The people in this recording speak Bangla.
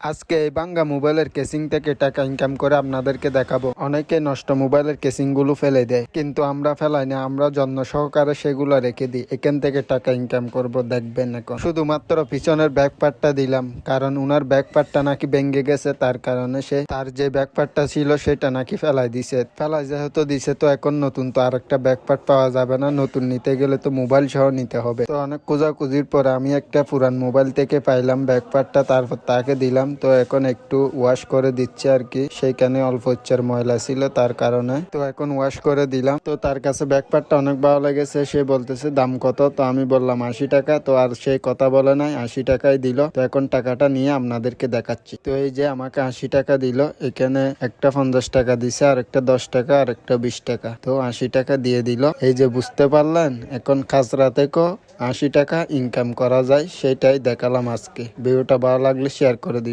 আজকে এই বাঙ্গা মোবাইলের কেসিং থেকে টাকা ইনকাম করে আপনাদেরকে দেখাবো। অনেকে নষ্ট মোবাইলের কেসিংগুলো ফেলে দেয়, কিন্তু আমরা ফেলাই না, আমরা যত্ন সহকারে সেগুলো রেখে দিই। এখান থেকে টাকা ইনকাম করব, দেখবেন এখন। শুধুমাত্র পিছনের ব্যাক পার্টটা দিলাম, কারণ উনার ব্যাক পার্টটা নাকি ভেঙে গেছে, তার কারণে সে তার যে ব্যাক পার্টটা ছিল, সেটা নাকি ফেলাই দিছে। ফেলাই যেহেতু দিছে, তো এখন নতুন তো আরেকটা ব্যাক পার্ট পাওয়া যাবে না, নতুন নিতে গেলে তো মোবাইল সহ নিতে হবে। তো অনেক খোঁজাখুঁজির পরে আমি একটা পুরান মোবাইল থেকে পাইলাম ব্যাক পার্টটা তারপর তাকে দিলাম। তো এখন একটু ওয়াশ করে দিচ্ছে আর কি। সেইখানে অল্প হচ্ছার ময়লা ছিল, তার কারণে। তো এখন ওয়াশ করে দিলাম। তো তার কাছে ব্যাক পার্টটা অনেক ভালো লেগেছে, সে বলতেছে, দাম কত? তো আমি বললাম, আশি টাকা। তো আর সে কথা বলে নাই, আশি টাকাই দিল। তো এখন টাকাটা নিয়ে আপনাদেরকে দেখাচ্ছি। তো এই যে আমাকে আশি টাকা দিল, এখানে একটা পঞ্চাশ টাকা দিছে, আর একটা দশ টাকা, আর একটা বিশ টাকা। তো আশি টাকা দিয়ে দিল। এই যে বুঝতে পারলেন, এখন খাজরা থেকেও আশি টাকা ইনকাম করা যায়, সেটাই দেখালাম আজকে। ভিডিওটা ভালো লাগলে শেয়ার করে দিই